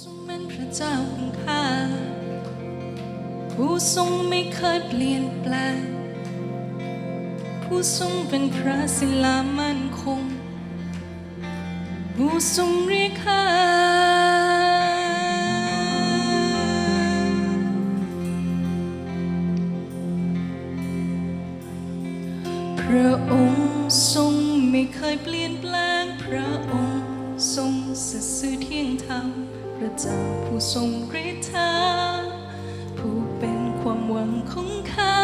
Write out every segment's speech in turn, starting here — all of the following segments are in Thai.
ทรงเป็นพระเจ้าของข้า ผู้ทรงไม่เคยเปลี่ยนแปลง ผู้ทรงเป็นพระศิลามั่นคง ผู้ทรงเรียกข้าพระองค์ทรงไม่เคยเปลี่ยนแปลง พระองค์ทรงสัตย์ซื่อเที่ยงธรรม ระเจ้าผู้ทรงฤทธาผู้เป็นความหวังของข้า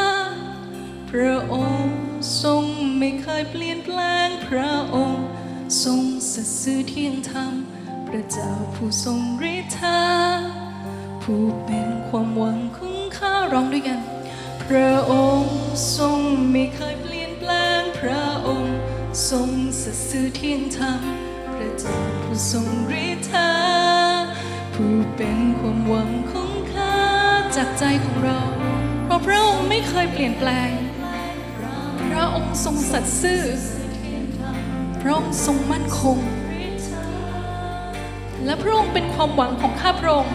พระองค์ทรงไม่เคยเปลี่ยนแปลง พระองค์ทรงสัตย์ซื่อเที่ยงธรรม พระเจ้าผู้ทรงฤทธาผู้เป็นความหวังของข้าร้องด้วยกัน พระองค์ทรงไม่เคยเปลี่ยนแปลง พระองค์ทรงสัตย์ซื่อเที่ยงธรรม พระเจ้าผู้ทรงฤทธา ผู้เป็นความหวังของข้าจากใจของเรา เพราะพระองค์ไม่เคยเปลี่ยนแปลง พระองค์ทรงสัตย์ซื่อ พระองค์ทรงมั่นคง และพระองค์เป็นความหวังของข้าพระองค์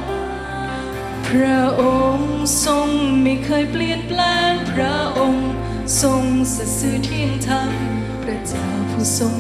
พระองค์ทรงไม่เคยเปลี่ยนแปลง พระองค์ทรงสัตย์ซื่อเที่ยงธรรมพระเจ้าผู้ทรง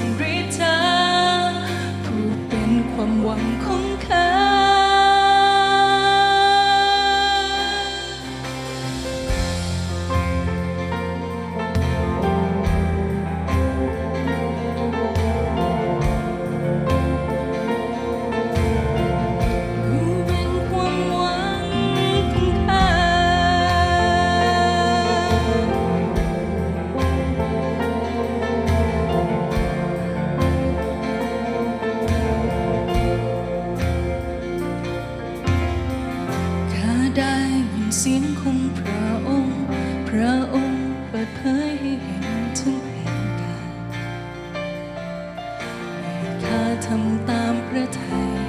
ทำตามพระทัย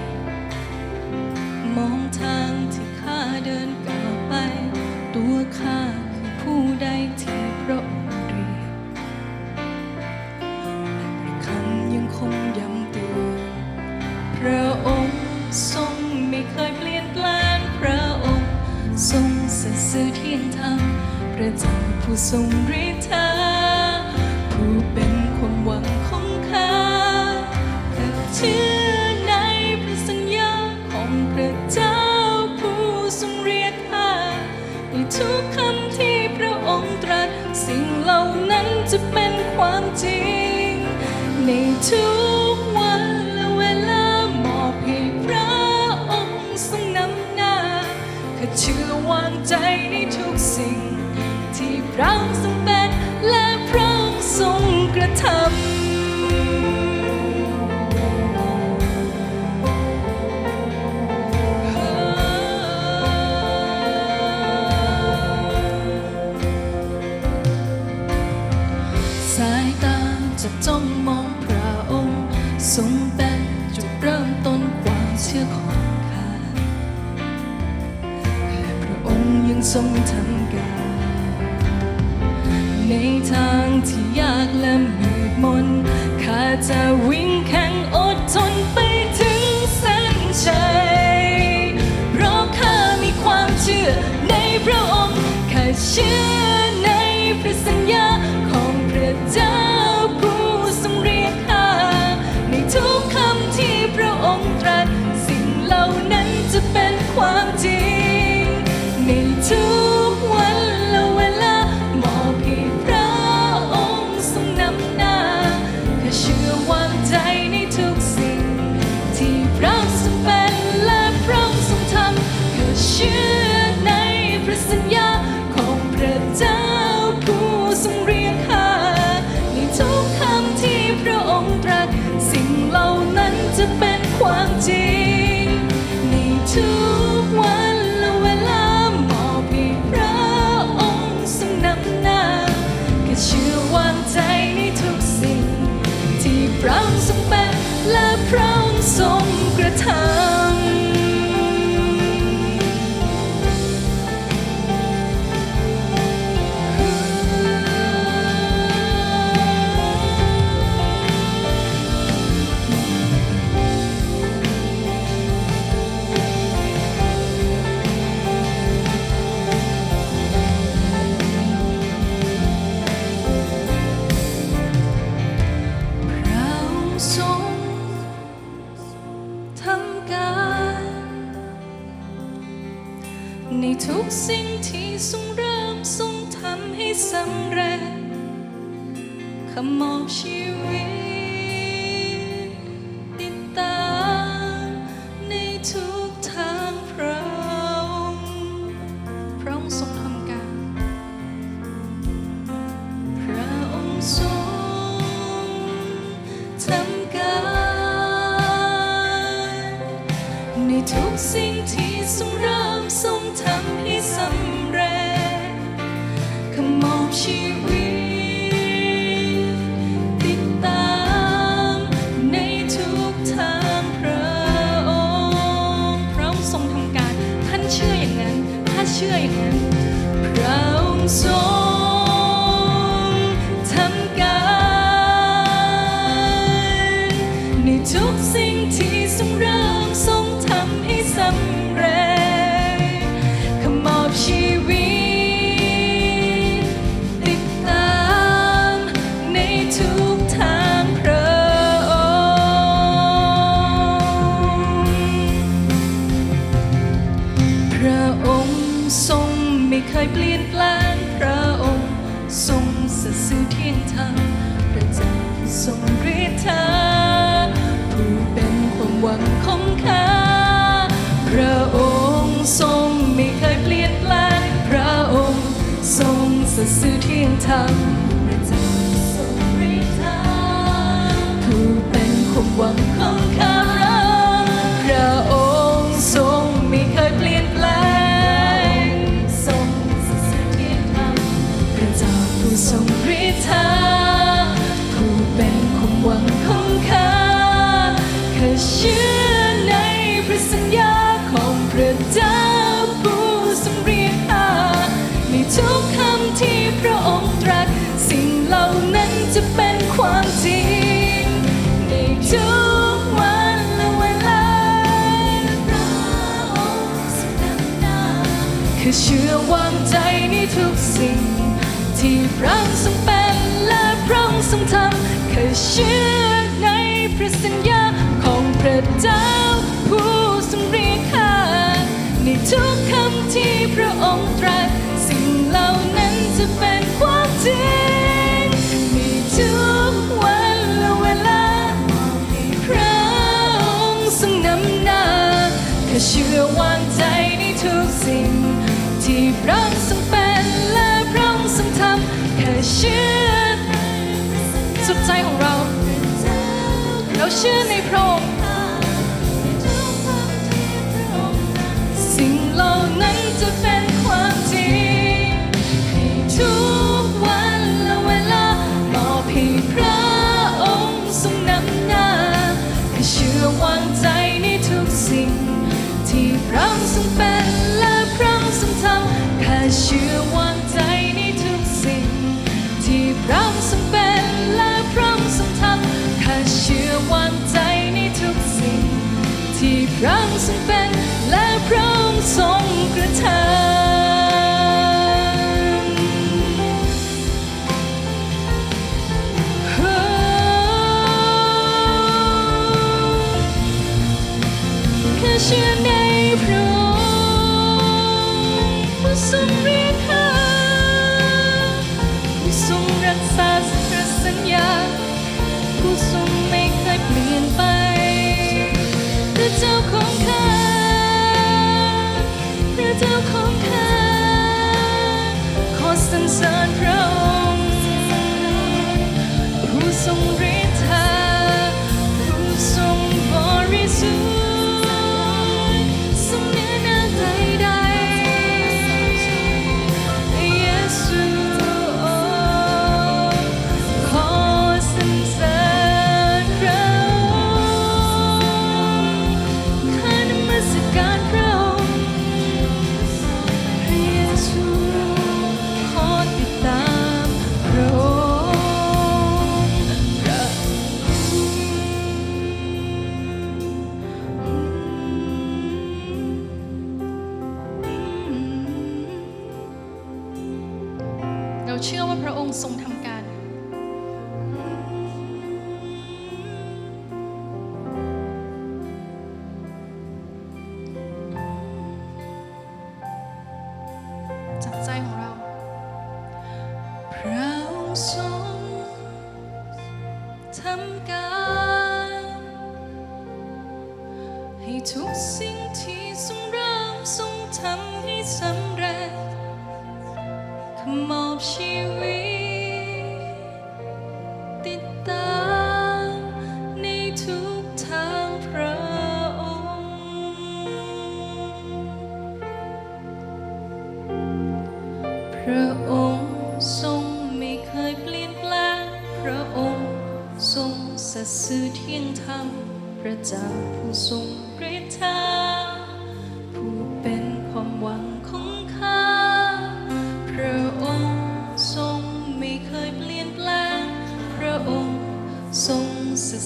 มองทางที่ข้าเดินก้าวไป ตัวข้าคือผู้ใดที่พระองค์เรียกและพระคำยังคงย้ำเตือนพระองค์ทรงไม่เคยเปลี่ยนแปลงพระองค์ทรงสัตย์ซื่อเที่ยงธรรมพระเจ้าผู้ทรงฤทธ ทุกวันและเวลามอบให้พระองค์ทรงนำหน้าข้าเชื่อวางใจในทุกสิ่งที่พระองค์ทรง ทรงเริ่มทรงทำให้สำเร็จขมอบชีวิต ชีวิต ติดตามในทุกทางพระองค์พระองค์ทรงทำการ ท่านเชื่ออย่างนั้น ถ้าเชื่ออย่างนั้น พระองค์ทรงทำการ ในทุกสิ่งที่ทรงเริ่มทรงทำให้สำเร็จ ไม่เคยเปลี่ยนแปลงพระองค์ทรงสัตย์ซื่อเที่ยงธรรมพระเจ้าทรงฤทธาผู้เป็นความหวังของข้าพระองค์ทรงไม่เคยเปลี่ยนแปลงพระองค์ทรงสัตย์ซื่อเที่ยงธรรมพระเจ้าทรงฤทธาผู้เป็นความหวัง เชื่อวางใจในทุกสิ่ง ที่พระองค์ทรงเป็นและพระองค์ทรงทำคือเชื่อในพระสัญญาของพระเจ้าผู้ทรงเรียกข้าในทุกคำที่พระองค์ตรัสสิ่งเหล่านั้นจะเป็นความจริง เราเชื่อในพระองค์สิ่งเหล่านั้นจะเป็น ทรงเป็นและพระองค์ทรงกระทำแค่เชื่อในพระองค์ผู้ทรงเรียกหาผู้ทรงรักษาสัญญาผู้ทรงไม่ ขอ มอบชีวิต ติดตามในทุกทางพระองค์ พระองค์ทรงไม่เคยเปลี่ยนแปลง พระองค์ทรงสัตย์ซื่อเที่ยงธรรม พระเจ้าผู้ทรงฤทธาผู้เป็น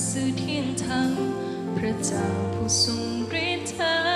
สื่อเที่ยงธรรมพระเจ้าผู้ทรงฤทธา